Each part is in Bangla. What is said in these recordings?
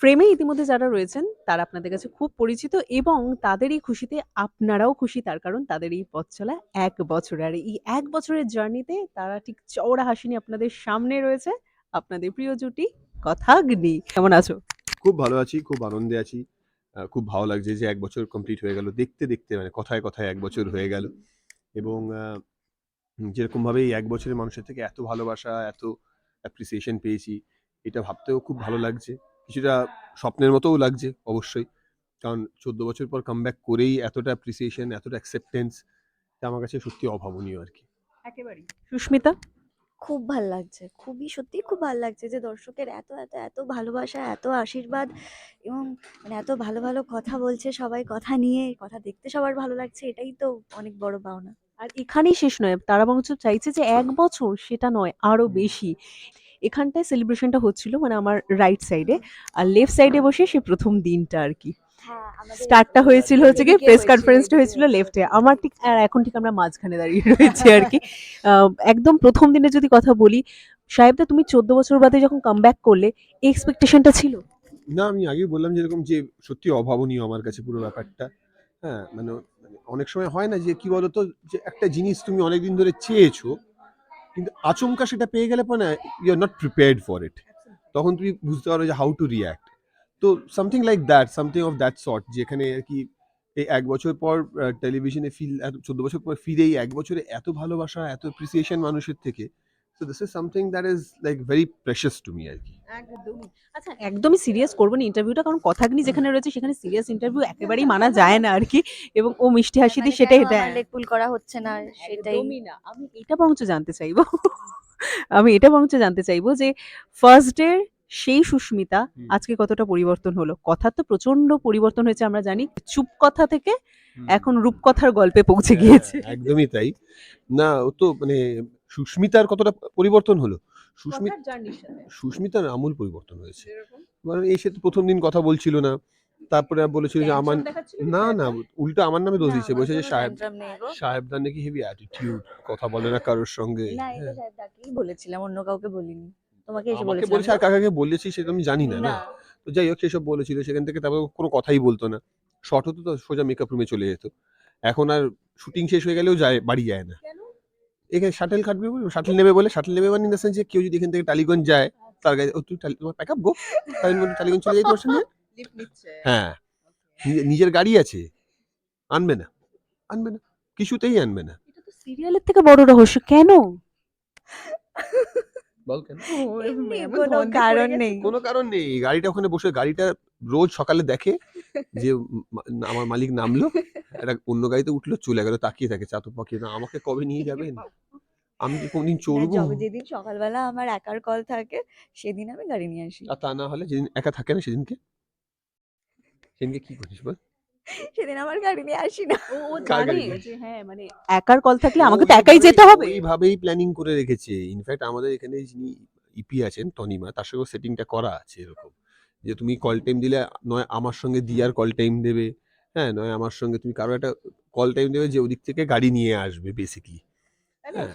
ফ্রেমে ইতিমধ্যে যারা রয়েছেন তারা আপনাদের কাছে খুব পরিচিত এবং তাদের এই খুশিতে আপনারাও খুশি তার কারণ তাদের এই পথ চলা এক বছর। আর এই এক বছরের জার্নিতে তারা ঠিক চওড়া হাসি নিয়ে আপনাদের সামনে রয়েছে। আপনাদের প্রিয় জুটি কথাগ্নি। কেমন আছো? খুব ভালো আছি খুব আনন্দে আছি। খুব ভালো লাগছে যে এক বছর কমপ্লিট হয়ে গেল। দেখতে দেখতে মানে কথায় কথায় এক বছর হয়ে গেল। এবং আহ, যেরকম ভাবে এই এক বছরের মানুষের থেকে এত ভালোবাসা এত অ্যাপ্রিসিয়েশন পেয়েছি এটা ভাবতেও খুব ভালো লাগছে। কিছুটা স্বপ্নের মতোও লাগছে অবশ্যই। কারণ চোদ্দ বছর পর কাম ব্যাক করেই এতটা অ্যাপ্রিসিয়েশন এতটা অ্যাকসেপ্টেন্স আমার কাছে সত্যি অভাবনীয় আর কি। একেবারেই। সুস্মিতা? খুব ভালো লাগছে খুবই সত্যি খুব ভালো লাগছে যে দর্শকের এত এত এত ভালোবাসা এত আশীর্বাদ এবং মানে এত ভালো ভালো কথা বলছে সবাই কথা নিয়ে কথা দেখতে সবার ভালো লাগছে এটাই তো অনেক বড় পাওনা। আর এখানেই শেষ নয় তারা বরঞ্চ চাইছে যে এক বছর সেটা নয় আরও বেশি। এখানটায় সেলিব্রেশনটা হচ্ছিল মানে আমার রাইট সাইডে আর লেফট সাইডে বসে সে প্রথম দিনটা আর কি। হ্যাঁ স্টার্টটা হয়েছিল হচ্ছে কি প্রেস কনফারেন্সটা হয়েছিল লেফটে আমার ঠিক আর এখন ঠিক আমরা মাঝখানে দাঁড়িয়ে রয়েছি আর কি। আহ, একদম প্রথম দিনে যদি কথা বলি সাহেবদা তুমি চোদ্দ বছর বাদে যখন কাম করলে এক্সপেকটেশনটা ছিল? না আমি আগেই বললাম যেরকম যে সত্যি অভাবনীয় আমার কাছে পুরো ব্যাপারটা। হ্যাঁ মানে মানে অনেক সময় হয় না যে কি বলতো যে একটা জিনিস তুমি অনেকদিন ধরে চেয়েছো কিন্তু আচমকা সেটা পেয়ে গেলে পরে না you are not prepared for it তখন তুমি বুঝতে পারো যে how to react to something like that something of that sort যেখানে আর কি এই এক বছর পর টেলিভিশনে ফিল চোদ্দ বছর পর ফিরেই এক বছরে এত ভালোবাসা এত অ্যাপ্রিসিয়েশন মানুষের থেকে so this is something that is like very precious to me আর কি একদমই। আচ্ছা একদমই সিরিয়াস করব না ইন্টারভিউটা কারণ কথাগ্নি যেখানে রয়েছে সেখানে সিরিয়াস ইন্টারভিউ একেবারেই মানা যায় না আর কি এবং ও মিষ্টি হাসি দিয়ে সেটাই দেয়। লেট পুল করা হচ্ছে না সেটাই। একদমই না। আমি এটা বরঞ্চ জানতে চাইব। আমি এটা বরঞ্চ জানতে চাইব যে ফার্স্ট ডে সেই সুস্মিতা আজকে কতটা পরিবর্তন হলো? কথা তো প্রচণ্ড পরিবর্তন হয়েছে আমরা জানি। চুপ কথা থেকে এখন রূপকথার গল্পে পৌঁছে গিয়েছে। হ্যাঁ, একদমই তাই। না ও তো মানে সুস্মিতার কতটা পরিবর্তন হলো? সুস্মিতা সুস্মিতার আমূল পরিবর্তন হয়েছে। মানে এই সে তো প্রথম দিন কথা বলছিল না। তারপরে বলেছিল যে আমার না না উল্টো আমার নামে দোষ দিচ্ছে বলছে যে সাহেব সাহেবদার নাকি হেভি অ্যাটিটিউড কথা বলে না কারোর সঙ্গে। হ্যাঁ। বলেছিলাম অন্য কাউকে বলিনি। তোমাকে এসে বলেছে আর কাকাকে বলেছি সেটা আমি জানি না না। না। তো যাই হোক সেসব বলেছিল। সেখান থেকে তারপর কোনো কথাই বলতো না। শর্ট হতো তো সোজা মেকআপ রুমে চলে যেত। এখন আর শুটিং শেষ হয়ে গেলেও যায় বাড়ি যায় না। এখানে শাটেল কাটবে বলে শাটেল নেবে বলে শাটেল নেবে মানে ইন যে কেউ যদি এখান থেকে টালিগঞ্জ যায় তার গায়ে ও তুই টালি- তোমার প্যাক আপ গো তাই বলে টালিগঞ্জ চলে যাই তোমার সঙ্গে হ্যাঁ। নিজের গাড়ি আছে। আনবে না। আনবে না। কিছুতেই আনবে না। এটা তো সিরিয়ালের থেকে বড় রহস্য। কেন? বল কেন কোনো কারণ নেই। কোনো কারণ নেই। গাড়িটা ওখানে বসে গাড়িটা রোজ সকালে দেখে যে আমার মালিক নামলো একটা অন্য গাড়িতে উঠল চলে গেল তাকিয়ে থাকে চাতক পাখি না আমাকে কবে নিয়ে যাবেন? আমি কি কোনদিন চড়বো? যেদিন সকালবেলা আমার একার কল থাকে সেদিন আমি গাড়ি নিয়ে আসি। আর তা না হলে যেদিন একা থাকে না সেদিনকে? সেদিনকে কি করিস বল? সেদিন আমার গাড়ি নিয়ে আসি না। ও জানে যে হ্যাঁ মানে একার কল থাকলে আমাকে তো একাই যেতে হবে। এইভাবেই প্ল্যানিং করে রেখেছে। ইনফ্যাক্ট আমাদের এখানে যিনি ইপি আছেন তনিমা তার সঙ্গে সেটিংটা করা আছে এরকম। যে তুমি কল টাইম দিলে নয় আমার সঙ্গে দিয়ার কল টাইম দেবে। হ্যাঁ নয় আমার সঙ্গে তুমি কারও একটা কল টাইম দেবে যে ওদিক থেকে গাড়ি নিয়ে আসবে বেসিকলি হ্যাঁ।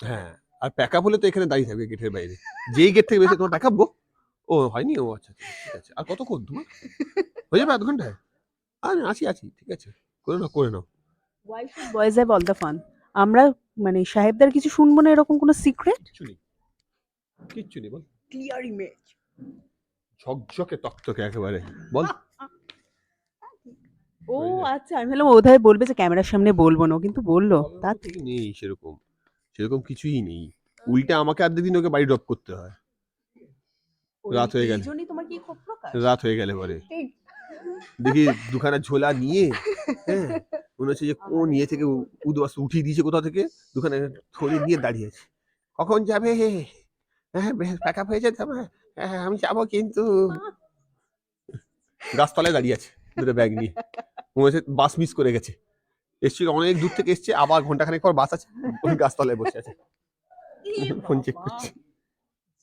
হ্যাঁ আর প্যাক আপ হলে তো এখানে দাঁড়িয়ে থাকবে গেটের বাইরে। যেই গেট থেকে বেরোছে তোমার প্যাক আপ গো? ও হয়নি? ও আচ্ছা আচ্ছা, ঠিক আছে। আর কতক্ষণ? তোমার? হয়ে যাবে আধ ঘন্টায়? আর আছি আছি ঠিক আছে। করে নাও করে নাও। Why should boys have all the fun আমরা মানে সাহেবদার কিছু শুনব না এরকম কোনো সিক্রেট কিচ্ছু নেই। কিচ্ছু নেই বল। ক্লিয়ার ইমেজ ঝকঝকে তকতকে একেবারে বল। ও আচ্ছা আমি ভাবলাম বোধহয় বলবে যে ক্যামেরার সামনে বলব না কিন্তু বলল। তা তা থেকে নেই সেরকম। সেরকম কিছুই নেই। উল্টে আমাকে আর্ধেক দিন ওকে বাড়ি ড্রপ করতে হয়। রাত হয়ে গেল। রাত হয়ে গেলে পরে ঠিক। দেখি দুখানা ঝোলা নিয়ে হ্যাঁ মনে হচ্ছে যে কোন ইয়ে থেকে উদ্বাস উঠিয়ে দিয়েছে কোথা থেকে? দুখানা থলি নিয়ে দাঁড়িয়ে আছে। কখন যাবে? হ্যাঁ প্যাক আপ হয়েছে তো আমার? হ্যাঁ আমি যাব কিন্তু। গাছতলায় দাঁড়িয়ে আছে দুটো ব্যাগ নিয়ে। মনে হচ্ছে বাস মিস করে গেছে। এসছিল অনেক দূর থেকে এসছে আবার ঘন্টাখানেক পর বাস আছে। ওই গাছতলায় বসে আছে। ফোন চেক করছে।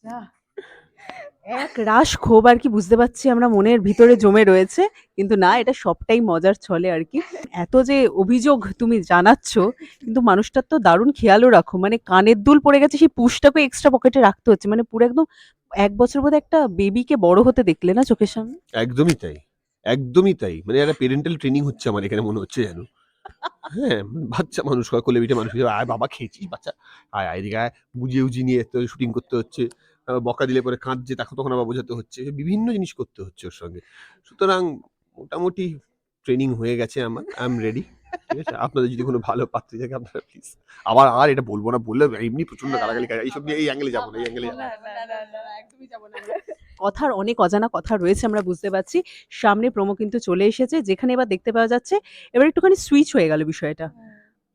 যা। এক রাশ ক্ষোভ আর কি বুঝতে পারছি আমরা মনের ভিতরে জমে রয়েছে, কিন্তু না, এটা সবটাই মজার ছলে আর কি। এত যে অভিযোগ তুমি জানাচ্ছ, কিন্তু মানুষটার তো দারুণ খেয়ালও রাখো মানে কানের দুল পড়ে গেছে, সেই পুষটাকে এক্সট্রা পকেটে রাখতে হচ্ছে মানে পুরো একদম এক বছর বোধহয় একটা বেবিকে বড় হতে দেখলে না চোখের সামনে? একদমই তাই একদমই তাই মানে একটা পেরেন্টাল ট্রেনিং হচ্ছে আমার এখানে, মনে হচ্ছে যেন। হ্যাঁ বাচ্চা মানুষ কোলে পিঠে মানুষ, আয় বাবা, খেয়েছিস বাচ্চা, আয় আয় আয়, বুঝিয়ে উজিয়ে নিয়ে শুটিং করতে হচ্ছে। বকা দিলে পরে কাঁদছে তাকে তখন আবার বোঝাতে হচ্ছে। বিভিন্ন জিনিস করতে হচ্ছে ওর সঙ্গে। সুতরাং মোটামুটি ট্রেনিং হয়ে গেছে আমার আই এম রেডি ঠিক আছে? আপনাদের যদি কোনো ভালো পাত্রী থাকে আপনারা প্লিজ আবার আর এটা বলব না বললে এমনি প্রচণ্ড গালাগালি খায় এইসব নিয়ে এই অ্যাঙ্গেলে যাব না এই অ্যাঙ্গেলে যাব কথার অনেক অজানা কথা রয়েছে আমরা বুঝতে পারছি। সামনে প্রোমো কিন্তু চলে এসেছে যেখানে এবার দেখতে পাওয়া যাচ্ছে এবার একটুখানি সুইচ হয়ে গেল বিষয়টা।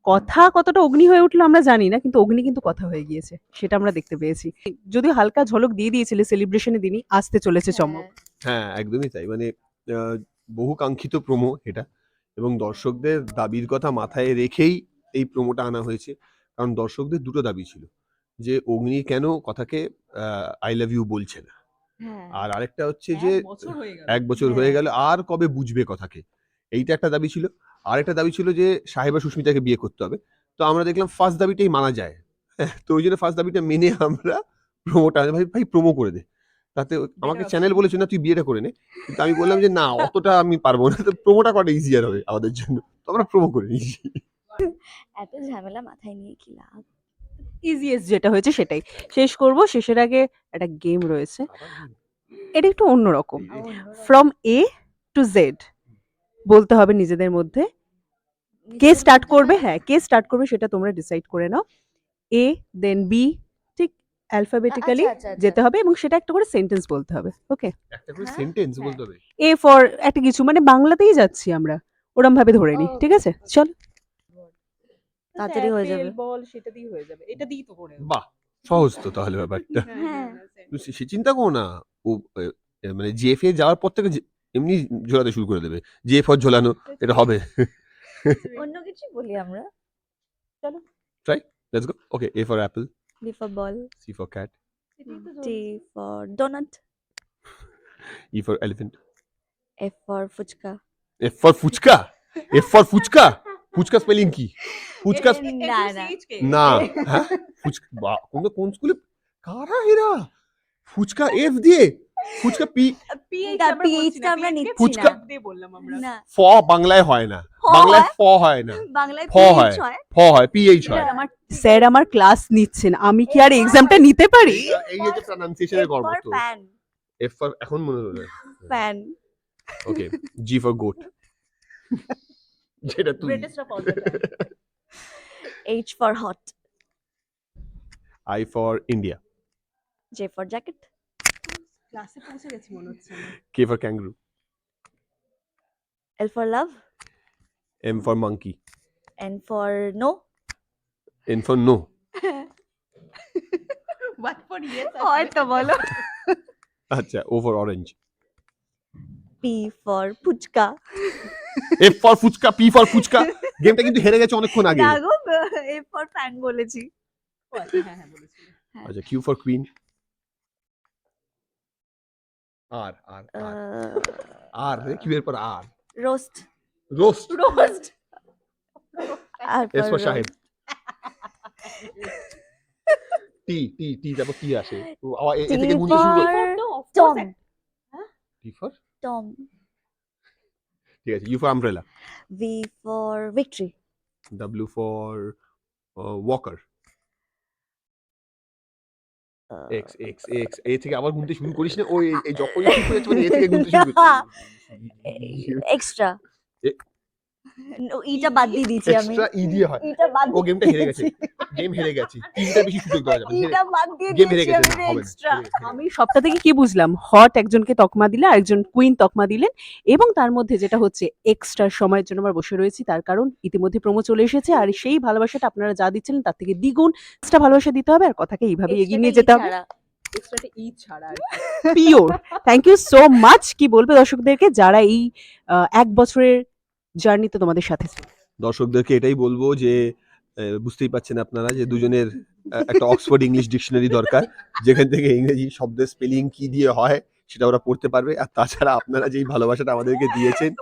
কথা কতটা অগ্নি হয়ে উঠল আমরা জানি না কিন্তু অগ্নি কিন্তু কথা হয়ে গিয়েছে সেটা আমরা দেখতে পেয়েছি। যদি হালকা ঝলক দিয়ে দিয়েছিলে সেলিব্রেশনের দিনই আসতে চলেছে চমক। হ্যাঁ একদমই তাই। মানে আহ, বহু কাঙ্ক্ষিত প্রোমো এটা এবং দর্শকদের দাবির কথা মাথায় রেখেই এই প্রোমোটা আনা হয়েছে কারণ দর্শকদের দুটো দাবি ছিল যে অগ্নি কেন কথাকে আই লাভ ইউ বলছে না। হ্যাঁ। আর আরেকটা হচ্ছে যে এক বছর হ্যাঁ। হয়ে। গেল আর কবে বুঝবে কথাকে? এইটা একটা দাবি ছিল। আর একটা দাবি ছিল যে সাহেবা সুস্মিতাকে বিয়ে করতে হবে। তো আমরা দেখলাম ফার্স্ট দাবিটাই মানা যায়। হ্যাঁ, তো ওই জন্য ফার্স্ট দাবিটা মেনে আমরা প্রোমোটা ভাই ভাই প্রোমো করে দে। তাতে আমাকে চ্যানেল বলেছে না তুই বিয়েটা করে নে। কিন্তু আমি বললাম যে না অতটা আমি পারব না। তো প্রোমোটা করা ইজিয়ার হবে আমাদের জন্য। তো আমরা প্রোমো করে নিয়েছি। এত ঝামেলা মাথায় নিয়ে কি লাভ? ইজিয়েস্ট যেটা হয়েছে সেটাই। শেষ করব শেষের আগে একটা গেম রয়েছে। এটা একটু অন্যরকম। ফ্রম এ টু জেড বলতে হবে নিজেদের মধ্যে। কে স্টার্ট করবে? হ্যাঁ। কে স্টার্ট করবে সেটা তোমরা ডিসাইড করে নাও। এ দেন বি ঠিক অ্যালফাবেটিক্যালি আচ্ছা, আচ্ছা, যেতে হবে এবং সেটা একটা করে সেন্টেন্স বলতে হবে ওকে একটা করে হ্যাঁ, সেন্টেন্স হ্যাঁ। বলতে হবে। এ ফর একটা কিছু মানে বাংলাতেই যাচ্ছি আমরা। ওরম ভাবে ধরে নি ঠিক আছে? চল। তাড়াতাড়ি হয়ে যাবে। বল সেটা দিয়ে হয়ে যাবে। এটা দিই তো করে বাহ সহজ তো তাহলে ব্যাপারটা। হ্যাঁ। সে- সে চিন্তা করো না। ও মানে জেএফ এ যাওয়ার পর থেকে যে- এমনি ঝোলাতে শুরু করে দেবে। যে ফর ঝোলানো এটা হবে। অন্য কিছু বলি আমরা? চলো। Try let's go okay A for apple B for ball C for cat T for donut E for elephant F for fuchka F for fuchka F for fuchka fuchka spelling কি ফুচকা না না না হ্যাঁ ফুচকা কোন কোন স্কুলে কারা এরা? ফুচকা এফ দিয়ে ফুচকা পি না, PH টা আমরা নিচ্ছি ফুচকা- না। বললাম আমরা ফ বাংলায় হয় না বাংলায় ফ হয় না বাংলায় ফ হয়। ফ হয় পিএইচ হয় আমার স্যার আমার ক্লাস নিচ্ছেন। আমি কি আর এক্সামটা নিতে পারি? এই- হচ্ছে প্রনাউন্সিয়েশনের গর্ব তো। এফ ফর এখন মনে হলো। Fan. Okay G for goat যেটা তুই। H for hot I for India J for jacket ক্লাসে পৌঁছে গেছি মনে হচ্ছে K for kangaroo L for love M for monkey N for no N for no what for yes হয়তো বলো। আচ্ছা O for orange P for fuchka. F for fuchka P for fuchka. গেমটা কিন্তু হেরে গেছে অনেকক্ষণ আগে। এফ ফর ফ্যান বলেছি। হ্যাঁ হ্যাঁ বলেছি। আচ্ছা Q for queen R R R R রে কিউ এর পর R roast roast roast R S for for সাহেব টি টি টি তারপর কি আসে ও, আবার এ এ T থেকে গুনতে শুরু করে for Tom T for Tom ঠিক আছে U for umbrella V for victory W for walker X X X A থেকে আবার গুনতে শুরু করিস না ওই এই যখন শুরু করেছে মানে এ থেকে গুনতে শুরু এক্সট্রা। ইটা বাদ দিয়ে দিয়েছি আমি। এক্সট্রা ই দিয়ে হয়। ইটা বাদ ও গেমটা হেরে গেছে। গেম হেরে গেছে। তিনটা বেশি সুযোগ দেওয়া যাবে। ইটা বাদ দিয়ে গেম হেরে গেছে। আমি না, হবে না, এক্সট্রা আমি সবটা থেকে কি বুঝলাম? হট একজনকে তকমা দিলে আরেকজন কুইন তকমা দিলেন। এবং তার মধ্যে যেটা হচ্ছে এক্সট্রা সময়ের জন্য আমরা বসে রয়েছি। তার কারণ ইতিমধ্যে প্রমো চলে এসেছে। আর সেই ভালোবাসাটা আপনারা যা দিচ্ছিলেন তার থেকে দ্বিগুণ এক্সট্রা ভালোবাসা দিতে হবে। আর কথাকে এইভাবে এগিয়ে নিয়ে যেতে হবে। এক্সট্রাটা ই ছাড়া pure thank you so much কি বলবে দর্শকদেরকে? যারা এই এক বছরের জার্নিতে তোমাদের সাথে? দর্শকদেরকে এটাই বলব যে বুঝতেই পাচ্ছেন আপনারা যে দুজনের একটা অক্সফোর্ড ইংলিশ ডিকশনারি দরকার, যেখান থেকে ইংরেজি শব্দের স্পেলিং কি দিয়ে হয় সেটা ওরা পড়তে পারবে আর তাছাড়া আপনারা যেই ভালোবাসাটা আমাদেরকে দিয়েছেন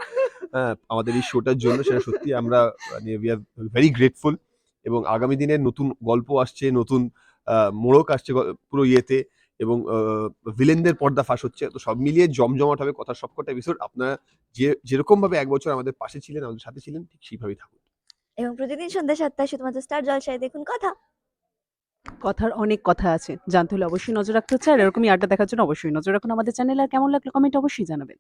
আমাদের এই শোটার জন্য সেটা সত্যি আমরা মানে উই আর ভেরি গ্রেটফুল এবং আগামী দিনে নতুন গল্প আসছে, নতুন মোড়ক আসছে পুরো ইয়েতে এবং ভিলেনদের পর্দা ফাঁস হচ্ছে। তো সব মিলিয়ে জমজমাট হবে কথার সবকটা এপিসোড আপনারা যে যেরকম ভাবে এক বছর আমাদের পাশে ছিলেন আমাদের সাথে ছিলেন ঠিক সেইভাবেই থাকুন। এবং প্রতিদিন সন্ধ্যা সাতটায় শুধুমাত্র স্টার জলসায় দেখুন কথা। কথার অনেক কথা আছে। জানতে হলে অবশ্যই নজর রাখতে হচ্ছে। আর এরকমই আড্ডা দেখার জন্য অবশ্যই নজর রাখুন আমাদের চ্যানেল। আর কেমন লাগল কমেন্ট অবশ্যই জানাবেন।